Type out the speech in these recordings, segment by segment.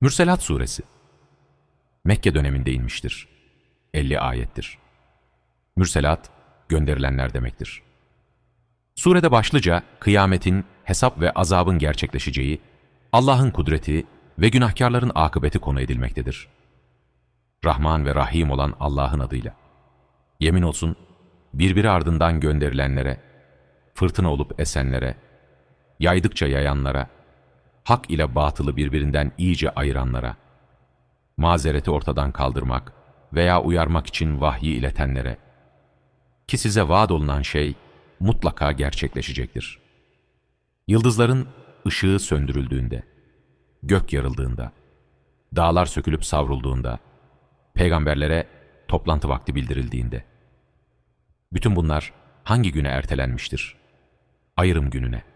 Mürselat Suresi Mekke döneminde inmiştir. 50 ayettir. Mürselat, gönderilenler demektir. Surede başlıca kıyametin, hesap ve azabın gerçekleşeceği, Allah'ın kudreti ve günahkarların akıbeti konu edilmektedir. Rahman ve Rahim olan Allah'ın adıyla. Yemin olsun, birbiri ardından gönderilenlere, fırtına olup esenlere, yaydıkça yayanlara, hak ile batılı birbirinden iyice ayıranlara, mazereti ortadan kaldırmak veya uyarmak için vahyi iletenlere, ki size vaat olunan şey mutlaka gerçekleşecektir. Yıldızların ışığı söndürüldüğünde, gök yarıldığında, dağlar sökülüp savrulduğunda, peygamberlere toplantı vakti bildirildiğinde, bütün bunlar hangi güne ertelenmiştir? Ayrım gününe.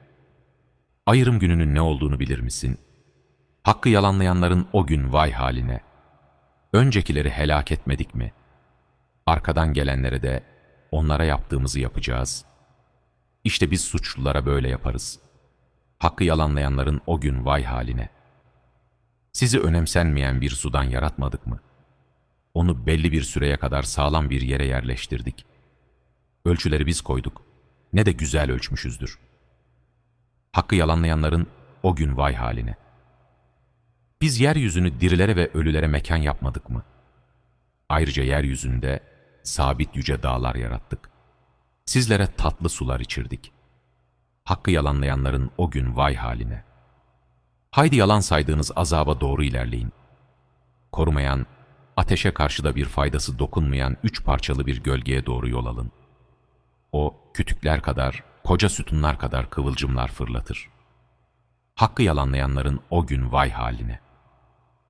Ayrım gününün ne olduğunu bilir misin? Hakkı yalanlayanların o gün vay haline. Öncekileri helak etmedik mi? Arkadan gelenlere de onlara yaptığımızı yapacağız. İşte biz suçlulara böyle yaparız. Hakkı yalanlayanların o gün vay haline. Sizi önemsenmeyen bir sudan yaratmadık mı? Onu belli bir süreye kadar sağlam bir yere yerleştirdik. Ölçüleri biz koyduk. Ne de güzel ölçmüşüzdür. Hakkı yalanlayanların o gün vay haline. Biz yeryüzünü dirilere ve ölülere mekan yapmadık mı? Ayrıca yeryüzünde sabit yüce dağlar yarattık. Sizlere tatlı sular içirdik. Hakkı yalanlayanların o gün vay haline. Haydi yalan saydığınız azaba doğru ilerleyin. Korumayan, ateşe karşı da bir faydası dokunmayan üç parçalı bir gölgeye doğru yol alın. O kütükler kadar, koca sütunlar kadar kıvılcımlar fırlatır. Hakkı yalanlayanların o gün vay haline.